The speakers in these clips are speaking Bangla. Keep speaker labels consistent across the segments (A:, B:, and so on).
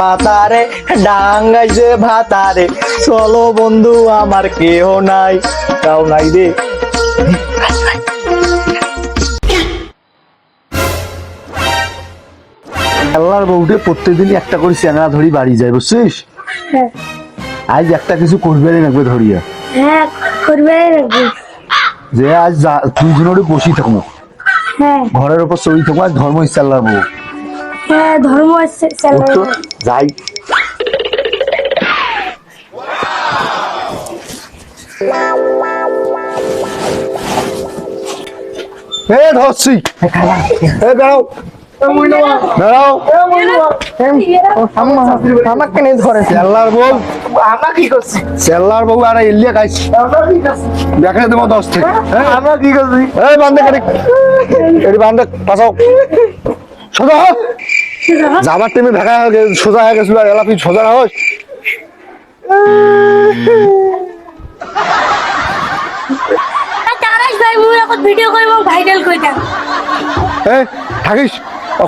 A: পাতারে ডাঙ্গাইছে ভাতারে চলো বন্ধু আমার কেহ নাই তাও নাই রে।
B: আল্লাহর বউটে প্রত্যেকদিনই একটা করে চ্যাংড়া ধরি বাড়ি যায় বুঝছিস?
C: হ্যাঁ।
B: আজ একটা কিছু করবে না ধরিয়া।
C: হ্যাঁ করবে
B: যে আজ দুইজনেরই বসি থাকব।
C: হ্যাঁ।
B: ঘরের ওপর চড়ি থাকব আজ ধর্ম ইচ্ছা আল্লাহর বউ।
C: হ্যাঁ ধর্ম আছে
B: উঠ যাই। এ ধরছি। এ
A: আমাকে নিয়ে ধরে।
B: চেল্লার বউ।
A: আমরা কি করছি?
B: চেল্লার বউ আর এলিয়া খাইছি।
A: আমরা কি করছি?
B: দেখে দেবো দশ থেকে। হ্যাঁ
A: আমরা কি করছি?
B: এই বান্ধে কাটি এটি বান্ধে পাসাও সোজা হোক যাবার টাইমে ভেঙা হয়ে গেছে সোজা হয়ে গেছিল আর এলাপি সোজা না হোক থাকিস।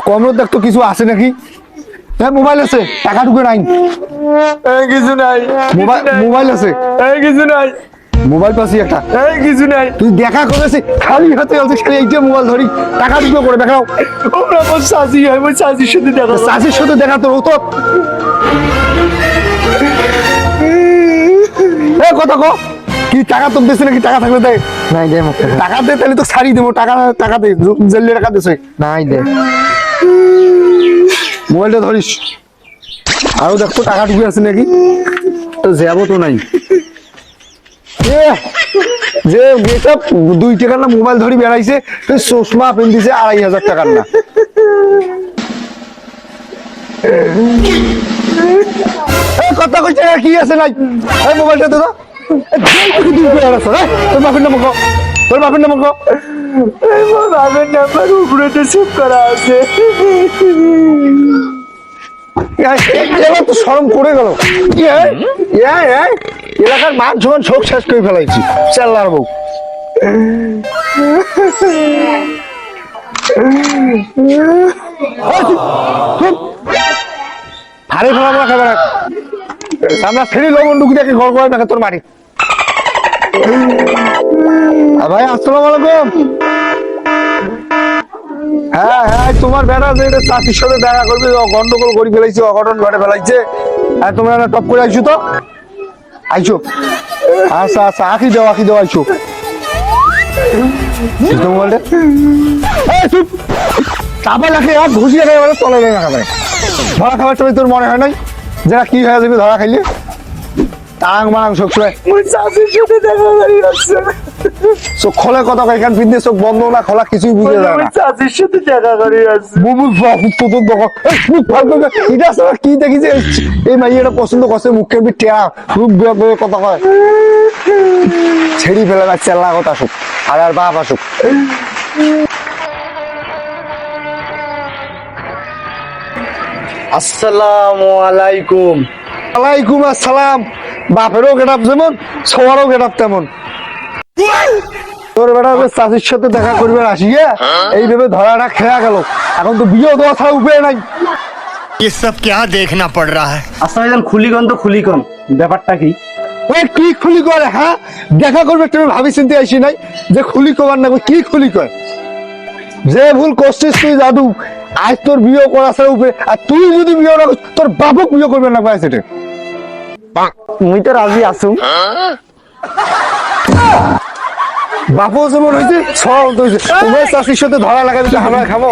B: কমর দেখ তো কিছু আছে নাকি? হ্যাঁ মোবাইল আছে টাকা ঢুকে নাই।
A: এই কিছু নাই
B: মোবাইল মোবাইল আছে।
A: এই কিছু নাই।
B: মোবাইল পাচ্ছি একটা।
A: এই কিছু নাই।
B: তুই দেখা করেছি খালি হাতে আছে খালি এইটা মোবাইল ধরি টাকা ঢুকে করে দেখাও।
A: আমরা আমার শাশি হয় আমার শাশির সাথে দেখা
B: চাষির সাথে দেখা তো এ কথা কো কি টাকা তোর দেশে নাকি টাকা থাকলে দেয়?
A: নাই দে
B: টাকা। দে তাহলে তো ছাড়ি দেবো টাকা টাকা দে জেলে টাকা দিছে।
A: নাই দে।
B: মোবাইলটা ধরিস। আরও দেখতো টাকা ঢুকে আছে নাকি। তো যাব তো নাই। যে দুই টাকার না মোবাইল ধরি বেড়াইছে চশমা পিন্ধিছে আড়াই হাজার টাকার না। কথা কইছে কি আছে নাই? এই মোবাইলটা তো তোর বাপের নাম তোর বাপের নাম কো।
A: এই নাম্বার উপরে সেভ করা আছে।
B: এবার তো শরম করে গেল। এলাকার মান সমান শোক শেষ করে ফেলাইছি। চাল্লার বউ। হারে ফেলাম আমরা ফেরি লবণ ঢুকি দেখে ঘর করে তোর আ ভাই, আসসালামু আলাইকুম। হ্যাঁ হ্যাঁ তোমার বেড়া যে চাষির সাথে দেখা করবে গন্ডগোল করে ফেলাইছে, অঘটন ঘটে ফেলাইছে। হ্যাঁ তোমরা টপ করে আইছো তো? আইছো? আচ্ছা আচ্ছা আঁকি দাও আঁকি দাও, আইছো। ধরা খাবার সময় তোর মনে হয় নাই? যারা কি হয়ে যাবে ধরা খাইলে? টাং মাং সবসময় চোখ খোলে এখান চোখ বন্ধ না খোলা কিছুই বুঝে যায় না।
A: সাথে দেখা করি আছে
B: বুবু তোর দেখো। এটা আসলে কি দেখি যে এই মাইয়াটা পছন্দ করছে মুখের বি টেয়া রূপ বিয়া করে কথা কয়। ছেড়ি ফেলে না চেল্লা কথা আসুক। আর আর বাপ আসুক।
A: আসসালামু আলাইকুম।
B: আলাইকুম আসসালাম। বাপেরও গেট আপ যেমন সবারও গেট আপ তেমন। তোর বেটা চাষির সাথে দেখা আসি হ্যাঁ? হ্যাঁ। এইভাবে ধরাটা খেয়া গেল। এখন তো বিয়ে দেওয়া উপায় নাই।
A: কি?
B: ওই কি খুলি করে হ্যাঁ? দেখা করবে তুমি ভাবি চিনতে আসি নাই যে খুলি কবার না কি খুলি কর যে ভুল করছিস তুই জাদু। আজ তোর বিয়ে করা ছাড়া উপরে আর তুই যদি বিয়ে না তোর বাপক বিয়ে করবে না ভাই সেটা?
A: মুই তো রাজি আছো
B: বাপও যেমন হয়েছে সব হয়েছে সাথে ধরা লাগাবি আমরা খাব।